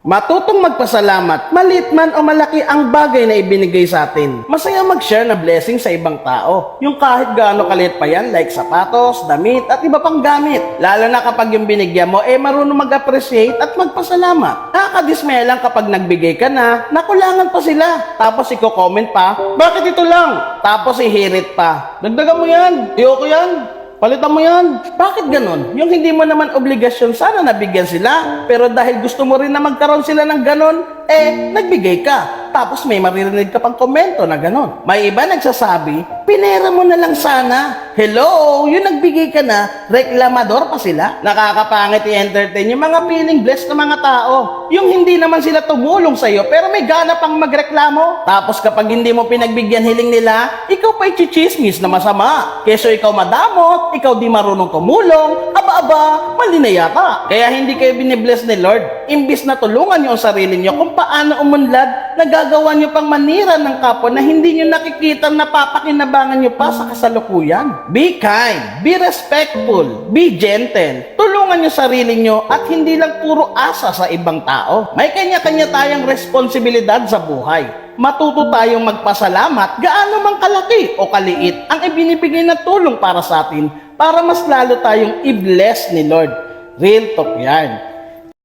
Matutong magpasalamat, maliit man o malaki ang bagay na ibinigay sa atin. Masaya mag-share na blessing sa ibang tao. Yung kahit gaano kaliit pa yan, like sapatos, damit, at iba pang gamit. Lalo na kapag yung binigyan mo, eh marunong mag-appreciate at magpasalamat. Nakakadismaya lang kapag nagbigay ka na, nakulangan pa sila. Tapos iko-comment pa, bakit ito lang? Tapos ihirit pa, dagdagan mo yan, iyo ko yan. Palitan mo yan. Bakit ganon? Yung hindi mo naman obligasyon, sana nabigyan sila. Pero dahil gusto mo rin na magkaroon sila ng ganon, eh, nagbigay ka. Tapos may maririnig ka pang komento na ganon. May iba nagsasabi, pinera mo na lang sana. Hello, yung nagbigay ka na, reklamador pa sila. Nakakapangit i-entertain yung mga feeling blessed na mga tao. Yung hindi naman sila tumulong sa'yo, pero may gana pang magreklamo. Tapos kapag hindi mo pinagbigyan hiling nila, ikaw pa chichismis na masama. Keso ikaw madamot, ikaw di marunong tumulong, aba-aba, mali na yata. Kaya hindi kayo binibless ni Lord. Imbis na tulungan ang sarili niyo kung paano umunlad, nagagawa niyo pang manira ng kapwa na hindi niyo nakikita napapakinabangan niyo pa sa kasalukuyan. Be kind, be respectful, be gentle. Tulungan niyo sarili niyo at hindi lang puro asa sa ibang tao. May kanya-kanya tayong responsibilidad sa buhay matuto tayong magpasalamat gaano mang kalaki o kaliit ang ibinibigay na tulong para sa atin para mas lalo tayong i-bless ni Lord. Real talk yan.